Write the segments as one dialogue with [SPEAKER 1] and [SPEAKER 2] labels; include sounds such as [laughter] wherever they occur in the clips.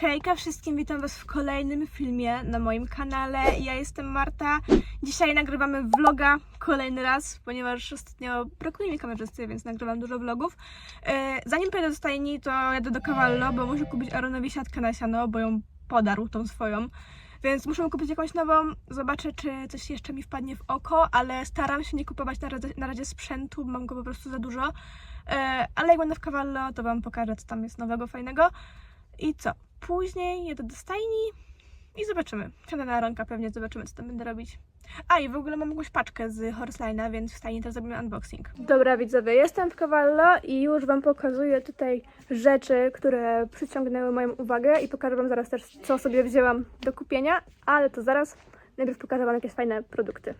[SPEAKER 1] Hejka wszystkim, witam Was w kolejnym filmie na moim kanale. Ja jestem Marta. Dzisiaj nagrywamy vloga kolejny raz, ponieważ ostatnio brakuje mi kamerzysty, więc nagrywam dużo vlogów. E, Zanim pojadę do stajni, to jadę do Cavallo, bo muszę kupić Aronowi siatkę na siano, bo ją podarł tą swoją. Więc muszę kupić jakąś nową. Zobaczę, czy coś jeszcze mi wpadnie w oko, ale staram się nie kupować na razie, na razie sprzętu, mam go po prostu za dużo. E, Ale jak będę w Cavallo, to Wam pokażę, co tam jest nowego, fajnego. I co? Później jedę do stajni i zobaczymy. Wsiądę na Aronka, pewnie zobaczymy, co tam będę robić. A i w ogóle mam jakąś paczkę z Horseline'a, więc w stajni też zrobimy unboxing. Dobra widzowie, jestem w Cavallo i już Wam pokazuję tutaj rzeczy, które przyciągnęły moją uwagę i pokażę Wam zaraz też, co sobie wzięłam do kupienia, ale to zaraz. Najpierw pokażę Wam jakieś fajne produkty.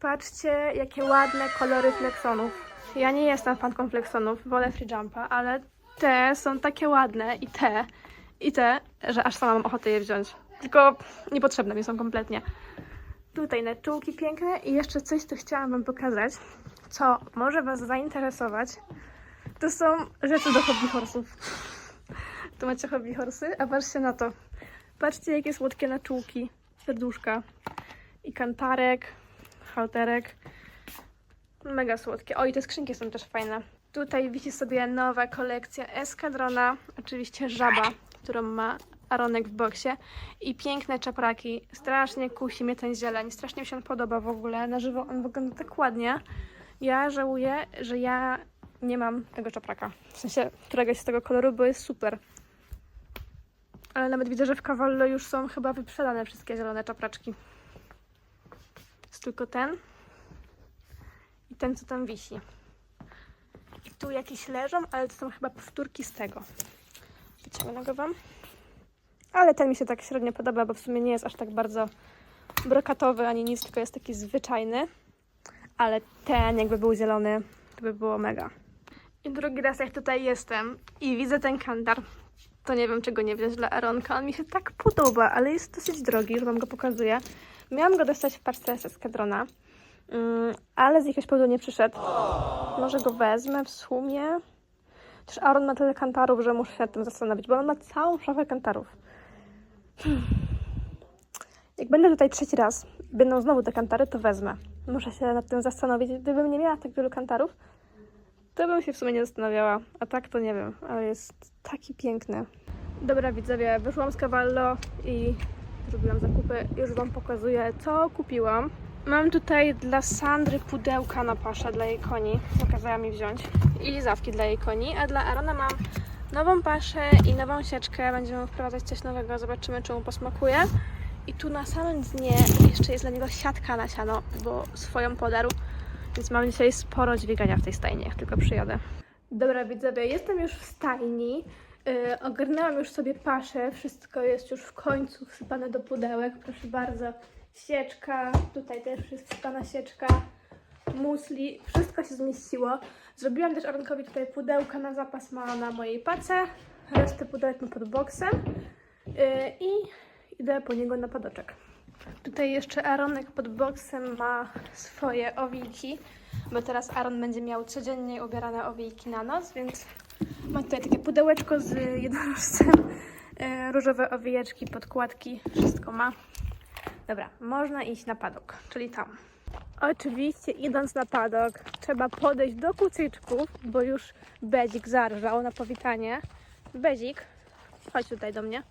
[SPEAKER 1] Patrzcie, jakie ładne kolory flexonów. Ja nie jestem fanką flexonów, wolę free jumpa, ale te są takie ładne i te, i te, że aż sama mam ochotę je wziąć. Tylko niepotrzebne mi są kompletnie. Tutaj na czułki piękne i jeszcze coś, co chciałam Wam pokazać, co może Was zainteresować. To są rzeczy do hobby horsów. Tu macie hobby horsy, a patrzcie na to. Patrzcie, jakie słodkie naczułki, serduszka i kantarek, halterek. Mega słodkie. O, i te skrzynki są też fajne. Tutaj wisi sobie nowa kolekcja Eskadrona, oczywiście żaba, którą ma Aronek w boksie i piękne czapraki. Strasznie kusi mnie ten zieleń, strasznie mi się on podoba w ogóle. Na żywo on wygląda tak ładnie. Ja żałuję, że ja nie mam tego czapraka. W sensie któregoś z tego koloru, bo jest super. Ale nawet widzę, że w Cavallo już są chyba wyprzedane wszystkie zielone czapraczki. Jest tylko ten i ten, co tam wisi. I tu jakieś leżą, ale to są chyba powtórki z tego. Wyciągnę go wam. Ale ten mi się tak średnio podoba, bo w sumie nie jest aż tak bardzo brokatowy ani nic, tylko jest taki zwyczajny. Ale ten jakby był zielony, to by było mega. I drugi raz jak tutaj jestem i widzę ten kantar, to nie wiem czego nie wziąć dla Aronka. On mi się tak podoba, ale jest dosyć drogi, że wam go pokazuję. Miałam go dostać w paczce z Eskadrona, mm, ale z jakiegoś powodu nie przyszedł. Może go wezmę w sumie. Też Aaron ma tyle kantarów, że muszę się nad tym zastanowić, bo on ma całą szafę kantarów. Hmm. Jak będę tutaj trzeci raz, będą znowu te kantary, to wezmę. Muszę się nad tym zastanowić. Gdybym nie miała tak wielu kantarów, to bym się w sumie nie zastanawiała. A tak to nie wiem, ale jest taki piękny. Dobra widzowie, wyszłam z Cavallo i zrobiłam zakupy. Już Wam pokazuję, co kupiłam. Mam tutaj dla Sandry pudełka na paszę dla jej koni. Nakazała mi wziąć. I lizawki dla jej koni. A dla Arona mam nową paszę i nową sieczkę. Będziemy wprowadzać coś nowego. Zobaczymy, czy mu posmakuje. I tu na samym dnie jeszcze jest dla niego siatka na siano, bo swoją podarł. Więc mam dzisiaj sporo dźwigania w tej stajni, jak tylko przyjadę. Dobra, widzowie, jestem już w stajni. Yy, ogarnęłam już sobie paszę. Wszystko jest już w końcu wsypane do pudełek. Proszę bardzo. Sieczka, tutaj też jest wsypana sieczka, musli, wszystko się zmieściło. Zrobiłam też Aronkowi tutaj pudełka na zapas ma na mojej pace. Resztę pudełek ma pod boksem. Yy, I idę po niego na padoczek. Tutaj jeszcze Aronek pod boksem ma swoje owiki, bo teraz Aaron będzie miał codziennie ubierane owiki na noc, więc ma tutaj takie pudełeczko z jednorożcem, e, różowe owijeczki, podkładki, wszystko ma. Dobra, można iść na padok, czyli tam. Oczywiście idąc na padok trzeba podejść do kucyczków, bo już Bezik zarżał na powitanie. Bezik, chodź tutaj do mnie.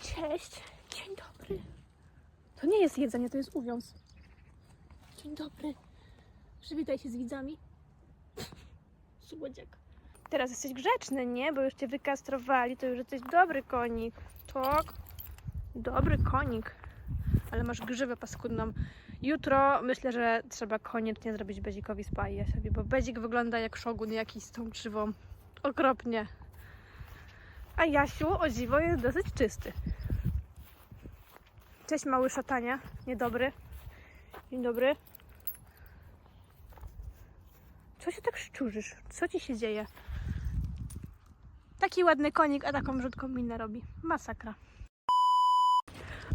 [SPEAKER 1] Cześć, dzień dobry. To nie jest jedzenie, to jest uwiąz. Dzień dobry. Przywitaj się z widzami. [laughs] Słodziak. Teraz jesteś grzeczny, nie? Bo już cię wykastrowali, to już jesteś dobry konik. Tak? Dobry konik. Ale masz grzywę paskudną. Jutro myślę, że trzeba koniecznie zrobić Bezikowi spa i Jasiowi, bo Bezik wygląda jak szogun jakiś z tą krzywą. Okropnie. A Jasiu, o dziwo, jest dosyć czysty. Cześć mały szatania, niedobry. Dzień dobry. Co się tak szczurzysz? Co ci się dzieje? Taki ładny konik, a taką brzydką minę robi. Masakra.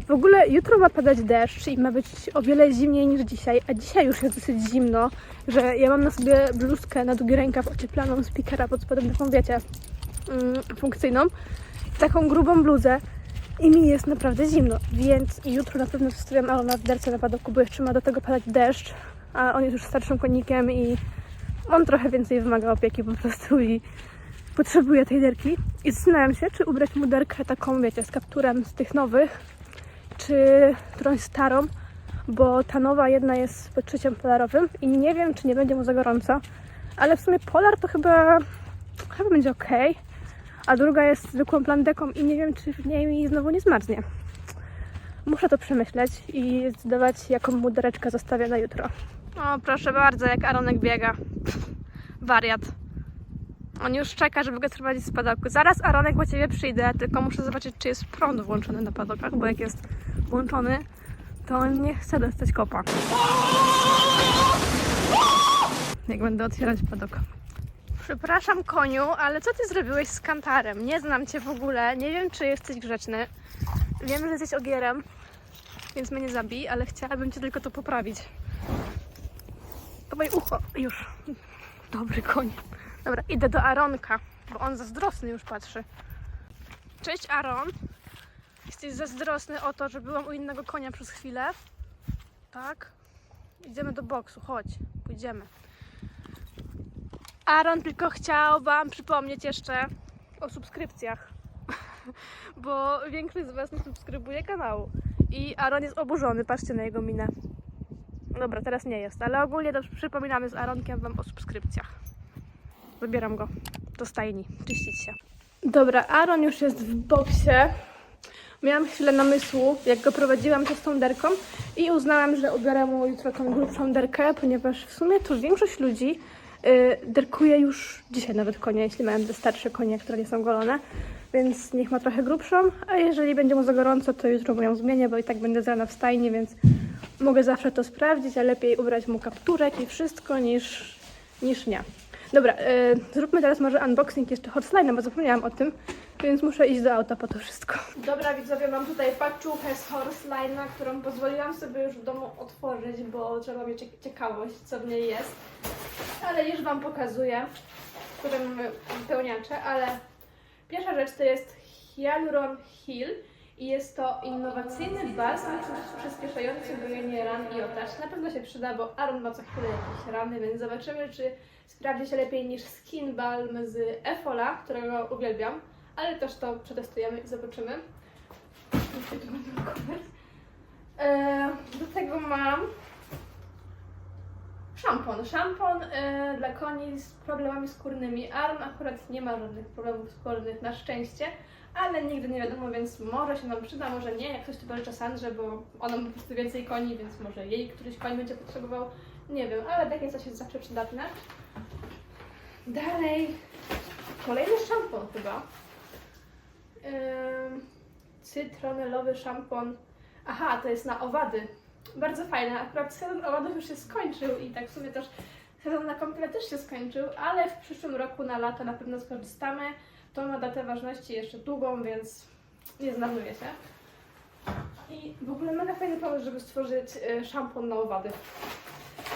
[SPEAKER 1] W ogóle jutro ma padać deszcz i ma być o wiele zimniej niż dzisiaj, a dzisiaj już jest dosyć zimno, że ja mam na sobie bluzkę na długi rękaw ocieplaną z pikera pod spodem, taką wiecie, mm, funkcyjną. taką grubą bluzę i mi jest naprawdę zimno, więc jutro na pewno zostawiam Alona w derce na padoku, bo jeszcze ma do tego padać deszcz, a on jest już starszym konikiem i on trochę więcej wymaga opieki po prostu i potrzebuje tej derki. I zastanawiam się, czy ubrać mu derkę taką, wiecie, z kapturem z tych nowych, czy którąś starą, bo ta nowa jedna jest z podszyciem polarowym i nie wiem, czy nie będzie mu za gorąco, ale w sumie polar to chyba, chyba będzie ok, a druga jest zwykłą plandeką i nie wiem, czy w niej mi znowu nie zmarznie. Muszę to przemyśleć i zdecydować, jaką mu dereczkę zostawię na jutro. O, proszę bardzo, jak Aronek biega. Wariat. On już czeka, żeby go sprowadzić z padoku. Zaraz Aronek po ciebie przyjdę, tylko muszę zobaczyć, czy jest prąd włączony na padokach, bo jak jest włączony, to nie chce dostać kopa. Jak będę otwierać padok. Przepraszam koniu, ale co ty zrobiłeś z kantarem? Nie znam cię w ogóle, nie wiem czy jesteś grzeczny. Wiem, że jesteś ogierem, więc mnie nie zabij, ale chciałabym cię tylko to poprawić. To moje ucho, już. Dobry koń. Dobra, idę do Aronka, bo on zazdrosny już patrzy. Cześć Aron. Jesteś zazdrosny o to, że byłam u innego konia przez chwilę. Tak? Idziemy do boksu, chodź, pójdziemy. Aaron tylko chciał Wam przypomnieć jeszcze o subskrypcjach, [laughs] bo większość z Was nie subskrybuje kanału. I Aaron jest oburzony, patrzcie na jego minę. Dobra, teraz nie jest, ale ogólnie to przypominamy z Aaronkiem Wam o subskrypcjach. Zabieram go do stajni, czyścić się. Dobra, Aaron już jest w boksie. Miałam chwilę namysłu, jak go prowadziłam to z tą derką i uznałam, że ubiorę mu jutro tą grubszą derkę, ponieważ w sumie to większość ludzi y, derkuje już dzisiaj nawet konie, jeśli mają te starsze konie, które nie są golone, więc niech ma trochę grubszą, a jeżeli będzie mu za gorąco, to jutro mu ją zmienię, bo i tak będę z rana w stajni, więc mogę zawsze to sprawdzić, a lepiej ubrać mu kapturek i wszystko niż, niż nie. Dobra, y, zróbmy teraz może unboxing jeszcze Horseline, bo zapomniałam o tym, więc muszę iść do auta po to wszystko. Dobra widzowie, mam tutaj paczuchę z Horseline'a, którą pozwoliłam sobie już w domu otworzyć, bo trzeba mieć cie- ciekawość, co w niej jest. Ale już Wam pokazuję, które mamy wypełniacze, ale pierwsza rzecz to jest Hyaluron Heal i jest to innowacyjny balsam przyspieszający gojenie ran i otarć. Na pewno się przyda, bo Aaron ma co chwilę jakieś rany, więc zobaczymy, czy sprawdzi się lepiej niż Skin Balm z Efola, którego uwielbiam, ale też to przetestujemy i zobaczymy. Eee, Do tego mam szampon. Szampon e, dla koni z problemami skórnymi. Aaron akurat nie ma żadnych problemów skórnych, na szczęście, ale nigdy nie wiadomo, więc może się nam przyda, może nie. Jak ktoś to pożycza Sandrze, bo ona ma po prostu więcej koni, więc może jej któryś koń będzie potrzebował. Nie wiem, ale takie coś jest zawsze przydatne. Dalej, kolejny szampon chyba. Ym, cytronelowy szampon. Aha, to jest na owady. Bardzo fajne. Akurat sezon owadów już się skończył i tak w sumie też sezon na kąpiele też się skończył, ale w przyszłym roku na lato na pewno skorzystamy. To ma datę ważności jeszcze długą, więc nie zmarnuje się. I w ogóle mega fajny pomysł, żeby stworzyć y, szampon na owady.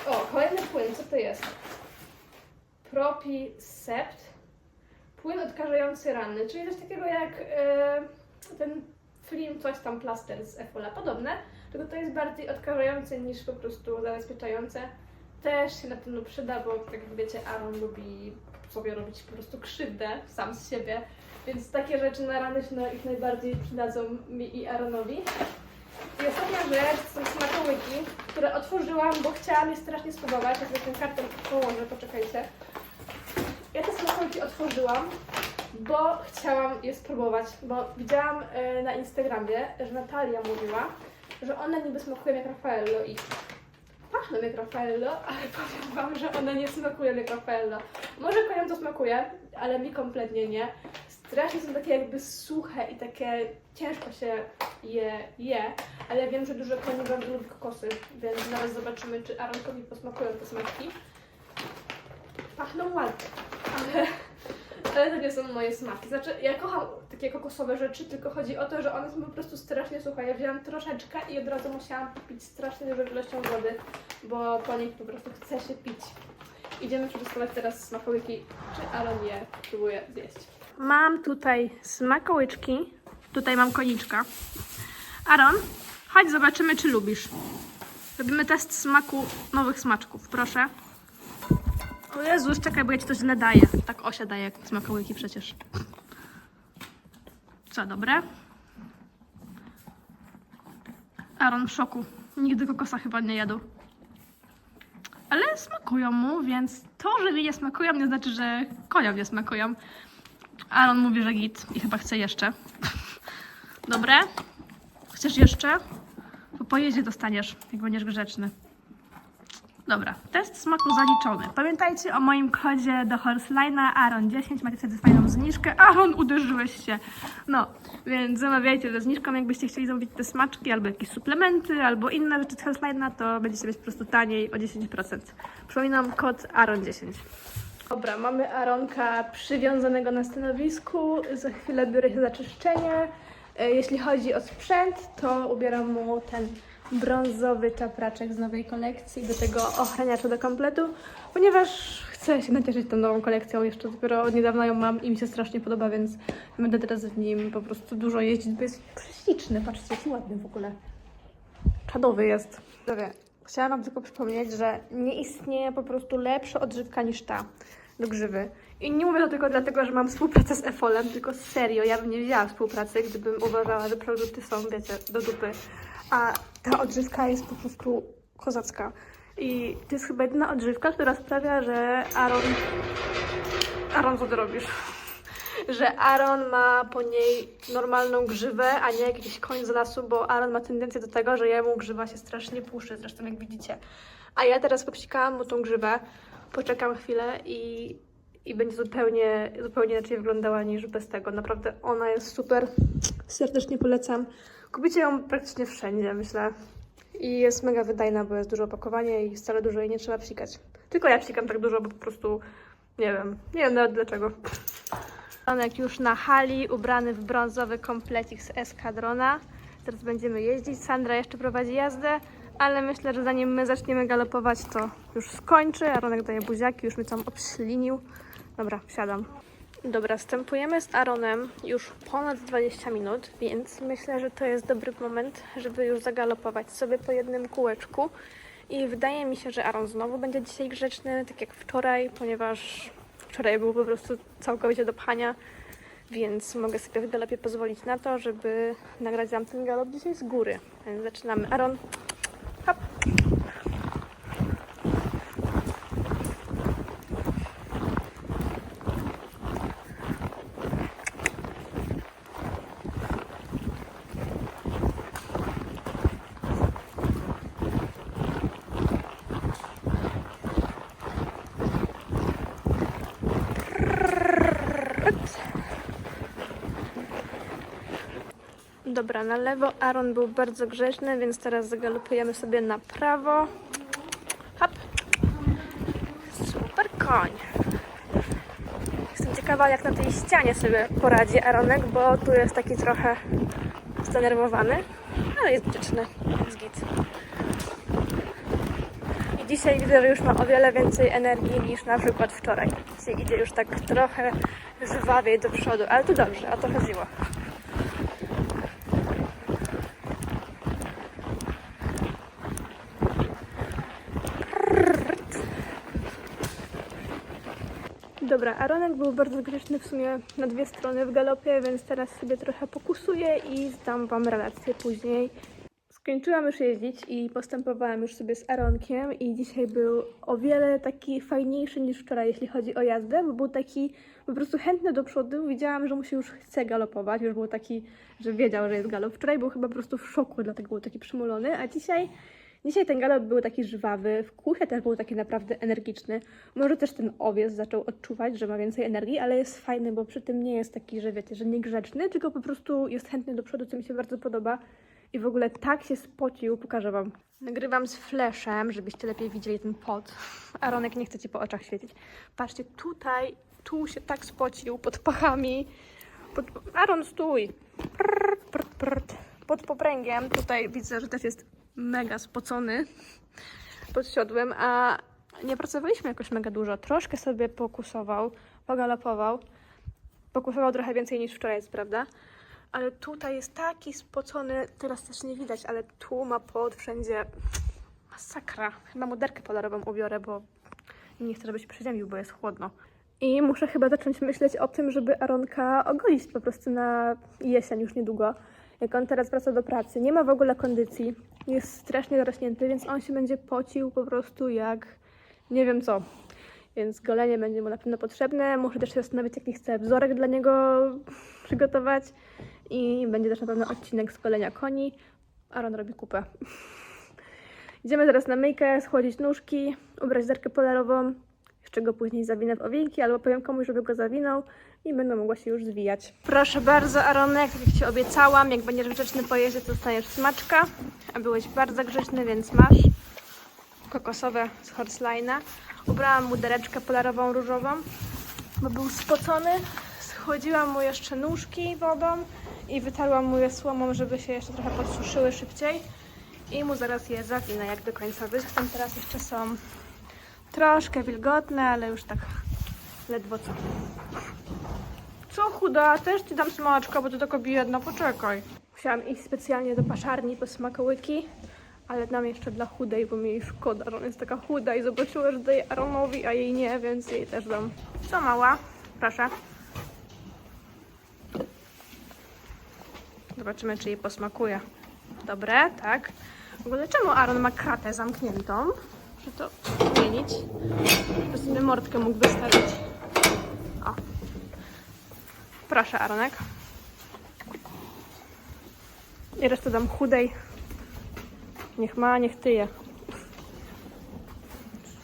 [SPEAKER 1] O, kolejny płyn, co to jest? Propi Sept. Płyn odkażający rany, czyli coś takiego jak e, ten film, coś tam plaster z Efola. Podobne, tylko to jest bardziej odkażające niż po prostu zabezpieczające. Też się na pewno przyda, bo tak jak wiecie, Aaron lubi sobie robić po prostu krzywdę sam z siebie, więc takie rzeczy na rany się na- ich najbardziej przydadzą mi i Aaronowi. I ostatnia rzecz są smakołyki, które otworzyłam, bo chciałam je strasznie spróbować. Jak ten karton położę, poczekajcie. Ja te smakołyki otworzyłam, bo chciałam je spróbować, bo widziałam e, na Instagramie, że Natalia mówiła, że one niby smakują jak Raffaello i pachną jak Raffaello, ale [laughs] powiem Wam, że one nie smakują jak Raffaello. Może koniom to smakuje, ale mi kompletnie nie. Strasznie są takie jakby suche i takie ciężko się je je, ale wiem, że dużo koni bardzo lubi kokosy, więc zaraz zobaczymy, czy Aaronkowi posmakują te smaczki. Pachną ładnie, ale, ale to nie są moje smaki. Znaczy, ja kocham takie kokosowe rzeczy, tylko chodzi o to, że one są po prostu strasznie suche. Ja wzięłam troszeczkę i od razu musiałam pić strasznie dużą ilością wody, bo po nich po prostu chce się pić. Idziemy przetestować teraz smakołyki, czy Aaron je próbuje zjeść. Mam tutaj smakołyczki. Tutaj mam koniczka. Aaron, chodź zobaczymy, czy lubisz. Robimy test smaku nowych smaczków, proszę. O Jezus, czekaj, bo ja ci to źle daję. Tak Osia daje smakołyki przecież. Co, dobre? Aaron w szoku. Nigdy kokosa chyba nie jadł. Ale smakują mu, więc to, że mi nie smakują, nie znaczy, że koniom nie smakują. Aaron mówi, że git i chyba chce jeszcze. Dobre? Chcesz jeszcze? Po pojeździe dostaniesz, jak będziesz grzeczny. Dobra, test smaku zaliczony. Pamiętajcie o moim kodzie do Horseline'a Aaron10, macie wtedy fajną zniżkę. Aaron, uderzyłeś się. No, więc zamawiajcie ze zniżką, jakbyście chcieli zamówić te smaczki, albo jakieś suplementy, albo inne rzeczy z Horseline'a, to będziecie mieć po prostu taniej o 10%. Przypominam, kod Aaron10. Dobra, mamy Aronka przywiązanego na stanowisku. Za chwilę biorę się za czyszczenie. E, Jeśli chodzi o sprzęt, to ubieram mu ten brązowy czapraczek z nowej kolekcji, do tego ochraniacza do kompletu, ponieważ chcę się nacieszyć tą nową kolekcją. Jeszcze dopiero od niedawna ją mam i mi się strasznie podoba, więc będę teraz w nim po prostu dużo jeździć, bo jest prześliczny. Patrzcie, jaki ładny w ogóle. Czadowy jest. Dobra, chciałam Wam tylko przypomnieć, że nie istnieje po prostu lepsza odżywka niż ta do grzywy. I nie mówię to tylko dlatego, że mam współpracę z Efolem, tylko serio, ja bym nie wiedziała współpracy, gdybym uważała, że produkty są, wiecie, do dupy. A ta odżywka jest po prostu kozacka. I to jest chyba jedyna odżywka, która sprawia, że Aaron... Aaron, co ty robisz? [laughs] że Aaron ma po niej normalną grzywę, a nie jakiś koń z lasu, bo Aaron ma tendencję do tego, że jemu grzywa się strasznie puszy, zresztą jak widzicie. A ja teraz popsikałam mu tą grzywę, poczekam chwilę i, i będzie zupełnie, zupełnie inaczej wyglądała niż bez tego. Naprawdę ona jest super, serdecznie polecam. Kupicie ją praktycznie wszędzie, myślę. I jest mega wydajna, bo jest dużo opakowania i wcale dużo jej nie trzeba psikać. Tylko ja psikam tak dużo, bo po prostu nie wiem, nie wiem nawet dlaczego. Janek już na hali, ubrany w brązowy komplecik z eskadrona. Teraz będziemy jeździć. Sandra jeszcze prowadzi jazdę, ale myślę, że zanim my zaczniemy galopować, to już skończy. Aronek daje buziaki, już mnie tam obślinił. Dobra, wsiadam. Dobra, wstępujemy z Aaronem już ponad 20 minut, więc myślę, że to jest dobry moment, żeby już zagalopować sobie po jednym kółeczku. I wydaje mi się, że Aaron znowu będzie dzisiaj grzeczny, tak jak wczoraj, ponieważ wczoraj był po prostu całkowicie do pchania, więc mogę sobie w galopie pozwolić na to, żeby nagrać wam ten galop dzisiaj z góry. Więc zaczynamy. Aaron, hop. Dobra, na lewo Aaron był bardzo grzeczny, więc teraz zagalopujemy sobie na prawo. Hop. Super koń. Jestem ciekawa, jak na tej ścianie sobie poradzi Aaronek, bo tu jest taki trochę zdenerwowany, ale jest grzeczny. Jest git. I dzisiaj widzę, że już ma o wiele więcej energii niż na przykład wczoraj. Dzisiaj idzie już tak trochę żwawiej do przodu, ale to dobrze, o to chodziło. Dobra, Aronek był bardzo grzeczny w sumie na dwie strony w galopie, więc teraz sobie trochę pokusuję i zdam Wam relację później. Skończyłam już jeździć i postępowałam już sobie z Aronkiem i dzisiaj był o wiele taki fajniejszy niż wczoraj, jeśli chodzi o jazdę, bo był taki po prostu chętny do przodu. Widziałam, że mu się już chce galopować, już był taki, że wiedział, że jest galop. Wczoraj był chyba po prostu w szoku, dlatego był taki przymulony, a dzisiaj Dzisiaj ten galop był taki żwawy, w kuchie też był taki naprawdę energiczny. Może też ten owiec zaczął odczuwać, że ma więcej energii, ale jest fajny, bo przy tym nie jest taki, że wiecie, że niegrzeczny, tylko po prostu jest chętny do przodu, co mi się bardzo podoba. I w ogóle tak się spocił, pokażę wam. Nagrywam z flashem, żebyście lepiej widzieli ten pot. Aronek nie chce ci po oczach świecić. Patrzcie, tutaj, tu się tak spocił, pod pachami. Pod... Aron, stój! Prr, prr, prr. Pod popręgiem, tutaj widzę, że też jest mega spocony pod siodłem, a nie pracowaliśmy jakoś mega dużo. Troszkę sobie pokusował, pogalopował, Pokusował trochę więcej niż wczoraj, jest prawda? Ale tutaj jest taki spocony, teraz też nie widać, ale tu ma pod wszędzie masakra. Chyba moderkę polarową ubiorę, bo nie chcę, żeby się bo jest chłodno. I muszę chyba zacząć myśleć o tym, żeby Aronka ogolić po prostu na jesień już niedługo. Jak on teraz wraca do pracy, nie ma w ogóle kondycji, jest strasznie zarośnięty, więc on się będzie pocił po prostu jak nie wiem co. Więc golenie będzie mu na pewno potrzebne. Muszę też się zastanowić, jaki chcę wzorek dla niego przygotować. I będzie też na pewno odcinek z golenia koni. Aaron robi kupę. Idziemy teraz na myjkę, schłodzić nóżki, ubrać derkę polarową. Jeszcze go później zawinę w owinki, albo powiem komuś, żeby go zawinął i będę mogła się już zwijać. Proszę bardzo, Aronek, jak Ci obiecałam, jak będziesz grzeczny po jeździe, to dostaniesz smaczka. A byłeś bardzo grzeczny, więc masz kokosowe z Horseline'a. Ubrałam mu dereczkę polarową różową, bo był spocony. Schłodziłam mu jeszcze nóżki wodą i wytarłam mu je słomą, żeby się jeszcze trochę podsuszyły szybciej. I mu zaraz je zawinę, jak do końca wyschną. Teraz jeszcze są troszkę wilgotne, ale już tak ledwo co. Co chuda? Też Ci dam smaczka, bo to taka biedna, poczekaj. Musiałam iść specjalnie do paszarni po smakołyki, ale dam jeszcze dla chudej, bo mi jej szkoda, że ona jest taka chuda i zobaczyła, że daje Aaronowi, a jej nie, więc jej też dam. Co mała? Proszę. Zobaczymy, czy jej posmakuje. Dobre, tak. W ogóle czemu Aaron ma kratę zamkniętą? Muszę to zmienić. Żeby sobie mordkę mógł wystawić. O. Proszę, Aaronek. I resztę dam chudej. Niech ma, niech tyje.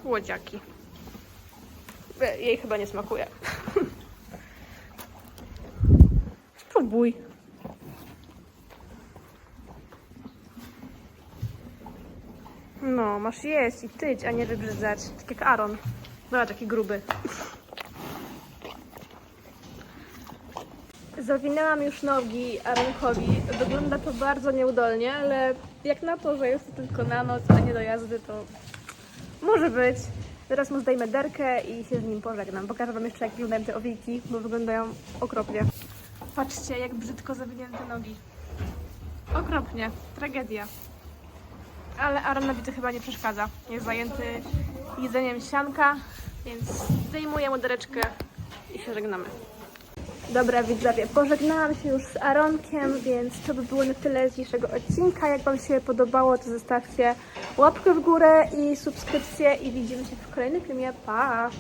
[SPEAKER 1] Słodziaki. Jej chyba nie smakuje. [laughs] Spróbuj. No, masz jeść i tyć, a nie wybrzydzać. Tak jak Aaron. Zobacz, jaki gruby. Zawinęłam już nogi Aaronkowi. Wygląda to bardzo nieudolnie, ale jak na to, że jest to tylko na noc, a nie do jazdy, to może być. Teraz mu zdejmę derkę i się z nim pożegnam. Pokażę wam jeszcze, jak wyglądają te owiki, bo wyglądają okropnie. Patrzcie, jak brzydko zawinięte nogi. Okropnie. Tragedia. Ale Aaronowi to chyba nie przeszkadza. Jest zajęty jedzeniem sianka, więc zdejmuję mu dereczkę i się żegnamy. Dobra widzowie, pożegnałam się już z Aronkiem, więc to by było na tyle z dzisiejszego odcinka. Jak Wam się podobało, to zostawcie łapkę w górę i subskrypcję i widzimy się w kolejnym filmie. Pa!